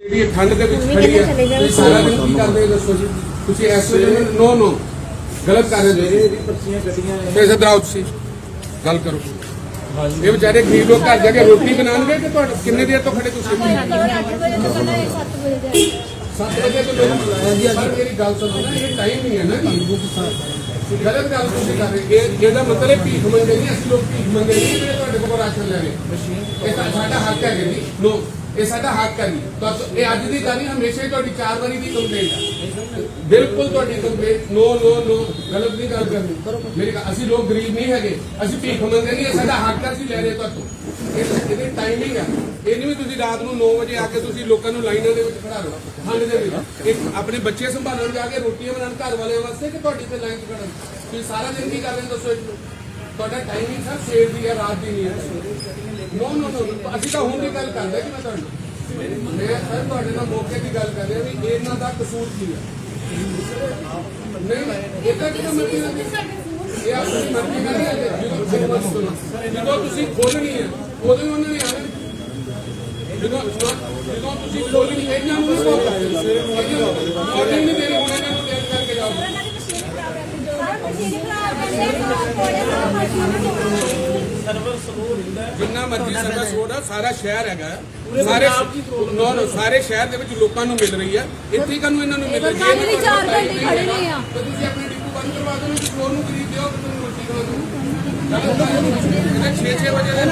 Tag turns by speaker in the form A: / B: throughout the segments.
A: ਜਿਹੜੀ ਇਹ ਠੰਡ ਦੇ ਵਿੱਚ ਖੜੀ ਹੈ ਤੁਸੀਂ ਸਾਰਾ ਦਿਨ ਕੀ ਕਰਦੇ ਹੋ ਦੱਸੋ ਜੀ? ਤੁਸੀਂ ਇਸ ਵੇਲੇ ਨੋ ਨੋ। ਗਲਤ ਕਰ ਰਹੇ ਹੋ
B: ਇਹਦੀ ਪਰਚੀਆਂ ਨੇ।
A: ਤੇ ਆਓ ਤੁਸੀਂ। ਗੱਲ ਕਰੋ। ਇਹ ਵਿਚਾਰੇ ਗਰੀਬ ਲੋਕ ਘਰ ਜਾ ਕੇ ਰੋਟੀ ਬਣਾਉਣਗੇ ਕਿ ਤੁਹਾਡੇ ਕਿੰਨੇ ਦੇਰ ਤੋਂ ਖੜੇ ਤੁਸੀਂ? 7 ਵਜੇ ਤੋਂ ਲੋਕ ਬੁਲਾਇਆ ਜੀ ਪਰ ਮੇਰੀ ਗੱਲ ਸੁਣੋ ਨਾ ਇਹ ਟਾਈਮ ਨਹੀਂ ਹੈ ਨਾ। ਜੀ ਗਲਤ ਗੱਲ ਤੁਸੀਂ ਕਰ ਰਹੇ ਇਹ ਇਹਦਾ ਮਤਲਬ ਹੈ ਭੀਖ ਮੰਗੇ ਨਹੀਂ ਅਸੀਂ ਲੋਕ ਭੀਖ ਮੰਗੇ ਨਹੀਂ ਜਿਹੜੇ ਤੁਹਾਡੇ ਕੋਲ ਰਾਸ਼ਨ ਲੈ ਗਏ ਇਹ ਸਾਡਾ ਹੱਕ ਹੈ ਜੀ। ਨੋ। ਇਹ ਸਾਡਾ ਹੱਕ ਹੈ ਜੀ ਇਹ ਅੱਜ ਦੀ ਗੱਲ ਨਹੀਂ ਹਮੇਸ਼ਾ ਹੀ ਤੁਹਾਡੀ ਚਾਰ ਵਾਰੀ ਦੀ ਕੰਪਲੇਂਟ ਹੈ ਬਿਲਕੁਲ ਤੁਹਾਡੀ ਕੰਪਲੇਂਟ ਨੋ ਨੋ ਨੋ, ਗਲਤ ਨਹੀਂ ਗੱਲ ਕਰਨੀ। ਮੇਰੀ ਅਸੀਂ ਲੋਕ ਗਰੀਬ ਨਹੀਂ ਹੈਗੇ। ਅਸੀਂ ਭੀਖ ਮੰਗੇ ਨਹੀਂ। ਇਹ ਸਾਡਾ ਹੱਕ ਹੈ, ਅਸੀਂ ਲੈ ਰਹੇ ਤੁਹਾਡੇ ਇਹ ਇਹਦੀ ਟਾਈਮਿੰਗ ਹੈ। ਇਹ ਨਹੀਂ ਵੀ ਤੁਸੀਂ ਰਾਤ ਨੂੰ 9 ਵਜੇ ਆ ਕੇ ਤੁਸੀਂ ਲੋਕਾਂ ਨੂੰ ਲਾਈਨਾਂ ਦੇ ਵਿੱਚ ਖੜਾ ਲਓ ਠੰਡ ਦੇ ਵਿੱਚ। ਇੱਕ ਆਪਣੇ ਬੱਚੇ ਸੰਭਾਲਣ ਜਾ ਕੇ ਰੋਟੀਆਂ ਬਣਾਉਣ ਘਰ ਵਾਲਿਆਂ ਵਾਸਤੇ ਕਿ ਤੁਹਾਡੀ ਤੇ ਲਾਈਨ ਖੜਨ? ਤੁਸੀਂ ਸਾਰਾ ਦਿਨ ਕੀ ਕਰ ਰਹੇ ਦੱਸੋ ਇਹਨੂੰ ਤੁਹਾਡਾ ਟਾਈਮਿੰਗ ਸਰ ਸਵੇਰ ਦੀ ਹੈ, ਰਾਤ ਦੀ ਨਹੀਂ ਹੈ। ਨੋ ਨੋ ਨੋ ਅਸੀਂ ਤਾਂ ਹੁਣ ਦੀ ਗੱਲ ਕਰਦੇ ਕਿ ਮੈਂ ਤੁਹਾਨੂੰ। ਮੈਂ ਸਰ ਤੁਹਾਡੇ ਨਾਲ ਮੌਕੇ ਦੀ ਗੱਲ ਕਰ ਰਿਹਾ ਵੀ ਇਹਨਾਂ ਦਾ ਕਸੂਰ ਕੀ ਹੈ ਨਹੀਂ ਇਹ ਤਾਂ ਕਿਹਦਾ ਮਰਜ਼ੀ ਨਾਲ ਇਹ ਆਪਣੀ ਮਰਜ਼ੀ ਨਾਲ ਹੈ ਜਦੋਂ ਸੁਣੋ, ਜਦੋਂ ਤੁਸੀਂ ਖੋਲਣੀ ਹੈ ਉਦੋਂ ਹੀ ਉਹਨਾਂ ਨੇ ਆਣਾ। ਜਦੋਂ ਜਦੋਂ ਤੁਸੀਂ ਖੋਲਣੀ ਇਹਨਾਂ ਨੂੰ ਨਹੀਂ ਸੌਂਪ ਕਰਦੇ ਵਾਰਨਿੰਗ ਨਹੀਂ ਦੇਣੀ ਹੁਣ ਇਹਨਾਂ ਨੂੰ ਤਿਆਰ ਕਰਕੇ ਜਾਓ।
B: ਸਰਵਰ ਸਲੋ ਰਹਿੰਦਾ ਹੈ।
A: ਜਿੰਨਾ ਮਰਜ਼ੀ ਸਰਵਿਸ ਆ ਸਾਰਾ ਸ਼ਹਿਰ ਹੈਗਾ ਸਾਰੇ ਨੋ ਨੋ ਸਾਰੇ ਸ਼ਹਿਰ ਦੇ ਵਿੱਚ ਲੋਕਾਂ ਨੂੰ ਮਿਲ ਰਹੀ ਹੈ। ਇੱਥੇ ਕਾਨੂੰ ਇਹਨਾਂ ਨੂੰ ਮਿਲ ਰਹੀ ਹੈ?
C: ਸਰਕਾਰੀ ਵੀ ਚਾਰ ਘੰਟੇ ਖੜੇ ਰਹੇ ਆ।
A: ਤੇ ਤੁਸੀਂ ਆਪਣੇ ਡਿਪੂ ਬੰਦ ਕਰਵਾ ਦਿਓ ਕਿ ਫਲੋਰ ਨੂੰ ਖਰੀਦ ਦਿਓ। ਕਿ ਤੁਹਾਨੂੰ ਰੋਟੀ ਖਵਾ ਦਿਓ 6-6 ਵਜੇ ਦੇ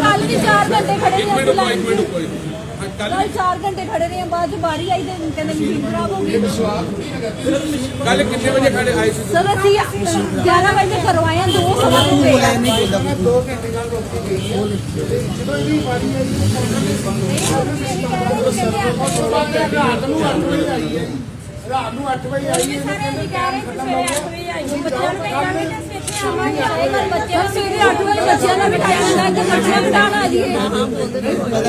C: ਕੱਲ ਵੀ 4 ਘੰਟੇ ਖੜੇ ਰਹੇ
A: ਮਿੰਟ ਰੁਕੋ ਹਾਂ ਕੱਲ
C: ਕੱਲ 4 ਘੰਟੇ ਖੜੇ ਰਹੇ ਆ ਬਾਅਦ ਚ ਬਾਰੀ ਆਈ ਤੇ ਕਹਿੰਦੇ ਮਸ਼ੀਨ ਖਰਾਬ ਹੋ ਗਈ।
A: ਕੱਲ ਕਿੰਨੇ ਵਜੇ ਖੜੇ ਆਏ ਸੀ?
C: ਸਰ ਅਸੀਂ 11 ਵਜੇ ਕਰਵਾਇਆ ਦੋ ਸਵਾ ਦੋ ਵਜੇ
A: ਦੋ ਘੰਟੇ ਨਾਲ ਰੋਕੀ ਗਈ ਹੈ ਜਦੋਂ ਆਈ ਰਾਤ ਨੂੰ 8 ਵਜੇ ਆਈ ਹੈ ਰਾਤ ਨੂੰ 8 ਵਜੇ ਆਈ ਹੈ
C: ਬੱਚੇ ਸਵੇਰੇ 8 ਵਜੇ ਬੱਚਿਆਂ ਦਾ ਬਿਠਾਇਆ ਹੁੰਦਾ ਤੇ ਬੱਚਿਆਂ ਬਿਠਾਉਣ ਆ ਜੀਏ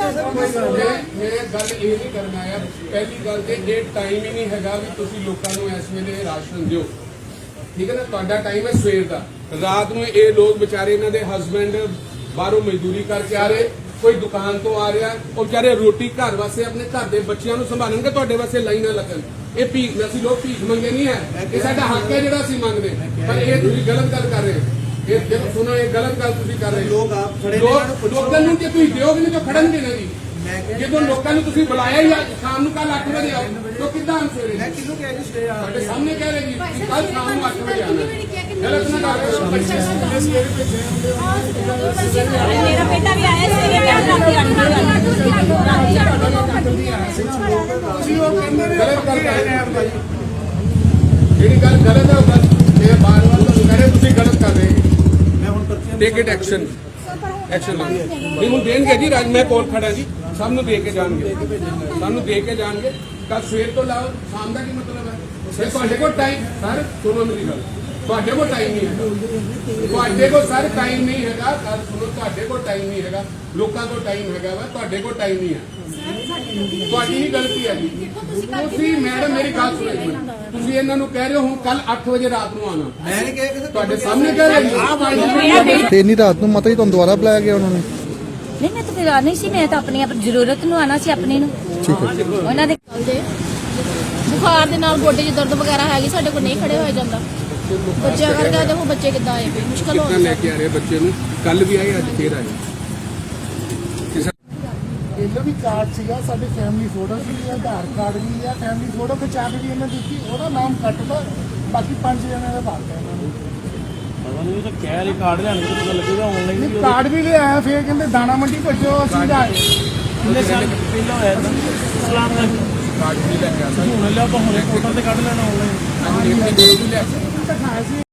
A: ਮੈਂ ਗੱਲ ਇਹ ਨਹੀਂ ਕਰਨਾ ਆ ਪਹਿਲੀ ਗੱਲ ਤੇ ਇਹ ਟਾਈਮ ਹੀ ਨਹੀਂ ਹੈਗਾ ਵੀ ਤੁਸੀਂ ਲੋਕਾਂ ਨੂੰ ਇਸ ਵੇਲੇ ਰਾਸ਼ਨ ਦਿਓ ਠੀਕ ਹੈ ਨਾ ਤੁਹਾਡਾ ਟਾਈਮ ਹੈ ਸਵੇਰ ਦਾ ਰਾਤ ਨੂੰ ਇਹ ਲੋਕ ਵਿਚਾਰੇ ਇਹਨਾਂ ਦੇ ਹਸਬੰਡ ਬਾਹਰੋਂ ਮਜ਼ਦੂਰੀ ਕਰਕੇ ਆ ਰਹੇ। ਕੋਈ ਦੁਕਾਨ ਤੋਂ ਆ ਰਿਹਾ ਉਹ ਵਿਚਾਰੇ ਰੋਟੀ ਘਰ ਵਾਸਤੇ ਆਪਣੇ ਘਰ ਦੇ ਬੱਚਿਆਂ ਨੂੰ ਸੰਭਾਲਣਗੇ ਤੁਹਾਡੇ ਵਾਸਤੇ ਲਾਈਨ ਲੱਗਣ। ਇਹ ਭੀਖ ਅਸੀਂ ਲੋਕ ਭੀਖ ਮੰਗੇ ਨਹੀਂ ਹੈ। ਇਹ ਸਾਡਾ ਹੱਕ ਹੈ ਜਿਹੜਾ ਅਸੀਂ ਮੰਗਦੇ। ਪਰ ਇਹ ਤੁਸੀਂ ਗਲਤ ਗੱਲ ਕਰ ਰਹੇ ਹੋ। ਇਹ ਦੇਖੋ ਸੁਣੋ ਇਹ ਗਲਤ ਗੱਲ ਤੁਸੀਂ ਕਰ ਰਹੇ ਹੋ।
B: ਲੋਕ ਆਪ ਖੜੇ ਨੇ,
A: ਲੋਕ-
B: ਨੂੰ
A: ਜੇ ਤੁਸੀਂ ਦਿਓਗੇ ਨਹੀਂ ਤਾਂ ਖੜਨਗੇ ਨਾ ਜੀ ਜਦੋਂ ਲੋਕਾਂ ਨੂੰ ਤੁਸੀਂ ਬੁਲਾਇਆ ਹੀ ਆ ਸ਼ਾਮ ਨੂੰ ਕੱਲ 8 ਵਜੇ ਆਓ ਤਾਂ ਕਿੱਦਾਂ ਸਵੇਰੇ?
B: ਮੈਂ ਕਿਹਨੂੰ ਕਹਿ ਰਹੀ ਸਵੇਰੇ ਆ
A: ਸਾਡੇ ਸਾਹਮਣੇ ਕਹਿ ਰਹੇ ਜੀ ਕੱਲ ਸ਼ਾਮ ਨੂੰ 8 ਵਜੇ ਆਣਾ ਗਲਤ ਨਾ ਕਰ
C: ਮੇਰਾ ਬੇਟਾ ਵੀ ਆਇਆ ਸਵੇਰੇ ਮੈਂ ਰਾਤੀ
A: ਗਲਤ ਗੱਲ ਕਰ। ਰਹੇ ਹੋ ਭਾਈ। ਜਿਹੜੀ ਗੱਲ ਗਲਤ ਹੈ ਉਹ ਗੱਲ ਇਹ ਬਾਰ-ਬਾਰ ਤੁਹਾਨੂੰ ਕਹਿ ਰਹੇ ਤੁਸੀਂ ਗਲਤ ਕਰ ਰਹੇ
B: ਮੈਂ ਹੁਣ ਪਰਚੀਆਂ
A: ਟੇਕ ਇਟ ਐਕਸ਼ਨ ਐਕਸ਼ਨ ਲਓ ਨਹੀਂ, ਹੁਣ ਦੇਣਗੇ ਜੀ, ਰਾਜ ਮੈਂ ਕੋਲ ਖੜਾ ਜੀ, ਸਭ ਨੂੰ ਦੇ ਕੇ ਜਾਣਗੇ। ਸਭ ਨੂੰ ਦੇ ਕੇ ਜਾਣਗੇ। ਕੱਲ ਸਵੇਰ ਤੋਂ ਲਾਓ, ਸ਼ਾਮ ਦਾ ਕੀ ਮਤਲਬ ਹੈ? ਫਿਰ ਤੁਹਾਡੇ ਕੋਲ ਟਾਈਮ ਸਰ, ਸੁਣੋ ਮੇਰੀ ਗੱਲ। ਤੁਹਾਡੇ ਕੋਲ ਟਾਈਮ ਨਹੀਂ ਹੈਗਾ। ਤੁਹਾਡੇ ਕੋਲ ਸਰ ਟਾਈਮ ਨਹੀਂ ਹੈਗਾ। ਗੱਲ ਸੁਣੋ ਤੁਹਾਡੇ ਕੋਲ ਟਾਈਮ ਨਹੀਂ ਹੈਗਾ। ਲੋਕਾਂ ਕੋਲ ਟਾਈਮ ਹੈਗਾ ਵਾ ਤੁਹਾਡੇ ਕੋਲ ਟਾਈਮ ਨਹੀਂ ਹੈ। ਤੁਹਾਡੀ ਹੀ ਗਲਤੀ ਹੈ ਜੀ। ਤੁਸੀਂ ਮੈਡਮ ਮੇਰੀ ਗੱਲ ਸੁਣੋ ਇੱਕ ਮਿੰਟ। ਤੁਸੀਂ ਇਹਨਾਂ ਨੂੰ ਕਹਿ ਰਹੇ ਹੋ ਕੱਲ 8 ਵਜੇ ਰਾਤ ਨੂੰ ਆਣਾ
B: ਮੈਂ ਨਹੀਂ ਕਿਹਾ ਕਿ
A: ਤੁਹਾਡੇ ਸਾਹਮਣੇ ਕਹਿ ਰਹੇ ਆਹ ਬਾਈ
D: ਤੇ ਇੰਨੀ ਰਾਤ ਨੂੰ ਮਤਾ ਹੀ ਤੁਹਾਨੂੰ ਦੁਬਾਰਾ ਬੁਲਾਇਆ ਗਿਆ ਉਹਨਾਂ ਨੇ?
C: ਨਹੀਂ ਮੈਂ ਤਾਂ ਫਿਰ ਆ ਨਹੀਂ ਸੀ। ਮੈਂ ਤਾਂ ਆਪਣੀ ਆਪਣੀ ਜ਼ਰੂਰਤ ਨੂੰ ਆਣਾ ਸੀ ਆਪਣੀ ਨੂੰ।
D: ਠੀਕ ਹੈ।
C: ਉਹਨਾਂ ਦੇ
E: ਦੇ ਬੁਖਾਰ ਦੇ ਨਾਲ ਗੋਡੇ 'ਚ ਦਰਦ ਵਗੈਰਾ ਹੈਗੀ ਸਾਡੇ ਕੋਲ ਨਹੀਂ ਖੜੇ ਹੋਇਆ ਜਾਂਦਾ। ਬੱਚਿਆਂ ਕਰਕੇ ਦੇਖੋ ਬੱਚੇ ਕਿੱਦਾਂ ਆਏ ਪਏ ਮੁਸ਼ਕਲ ਹੋ
A: ਕਿੰਨਾ ਲੈ ਕੇ ਆ ਰਹੇ ਬੱਚੇ ਨੂੰ? ਕੱਲ ਵੀ ਆਏ ਅੱਜ ਫੇਰ ਆਏ। ਕਿਸੇ
F: ਇਹਦਾ ਵੀ ਕਾਰਡ ਸੀਗਾ ਸਾਡੀ ਫੈਮਿਲੀ ਫੋਟੋ ਸੀ ਆਧਾਰ ਕਾਰਡ ਵੀ ਆ ਫੈਮਿਲੀ ਫੋਟੋ ਖਿਚਾ ਕੇ ਵੀ ਇਹਨਾਂ ਦਿੱਤੀ ਉਹਦਾ ਨਾਮ ਕੱਟ ਲਓ ਬਾਕੀ ਪੰਜ ਜਣਿਆਂ ਦਾ ਭਾਗ ਹੈ ਨੂੰ
B: ਪਤਾ ਨਹੀਂ ਉਹ ਤਾਂ ਕਹਿ ਰਹੀ ਕਾਰਡ ਲੈਣ ਤੋਂ ਪਤਾ ਲੱਗੇਗਾ ਆਨਲਾਈਨ
F: ਨਹੀਂ ਕਾਰਡ ਵੀ ਲਿਆਇਆ ਫਿਰ ਕਹਿੰਦੇ ਦਾਣਾ ਮੰਡੀ ਭੇਜੋ ਅਸੀਂ ਲਿਆਏ।
B: ਕਿੰਨੇ ਸਾਲ ਪਹਿਲਾਂ ਹੋਇਆ ਤਾਂ ਸਲਾਮ ਦਾ
A: ਕਾਰਡ ਵੀ ਲੈ ਕੇ ਆ ਸਕਦੇ।
B: ਹੁਣ ਲਿਆ ਤਾਂ ਹੁਣੇ ਪੋਰਟਲ ਤੇ ਕੱਢ ਲੈਣਾ ਆਨਲਾਈਨ
A: ਡੇਟ ਤੇ ਵੀ ਲੈ จะ
F: ขายสิ